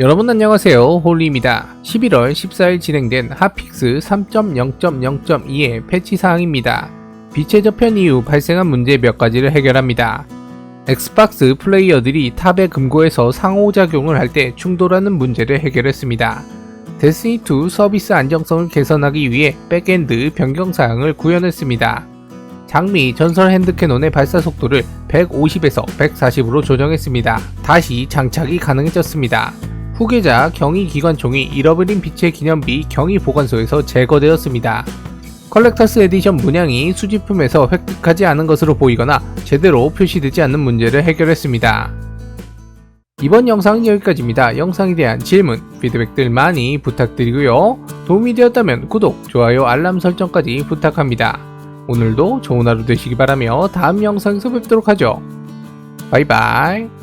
여러분 안녕하세요. 홀리입니다. 11월 14일 진행된 핫픽스 3.0.0.2의 패치 사항입니다. 빛의 저편 이후 발생한 문제 몇 가지를 해결합니다. 엑스박스 플레이어들이 탑의 금고에서 상호작용을 할 때 충돌하는 문제를 해결했습니다. 데스니2 서비스 안정성을 개선하기 위해 백엔드 변경 사항을 구현했습니다. 장미 전설 핸드캐논의 발사 속도를 150에서 140으로 조정했습니다. 다시 장착이 가능해졌습니다. 후계자 경위 기관총이 잃어버린 빛의 기념비 경위 보관소에서 제거되었습니다. 컬렉터스 에디션 문양이 수집품에서 획득하지 않은 것으로 보이거나 제대로 표시되지 않는 문제를 해결했습니다. 이번 영상은 여기까지입니다. 영상에 대한 질문, 피드백들 많이 부탁드리고요. 도움이 되었다면 구독, 좋아요, 알람 설정까지 부탁합니다. 오늘도 좋은 하루 되시기 바라며 다음 영상에서 뵙도록 하죠. 바이바이.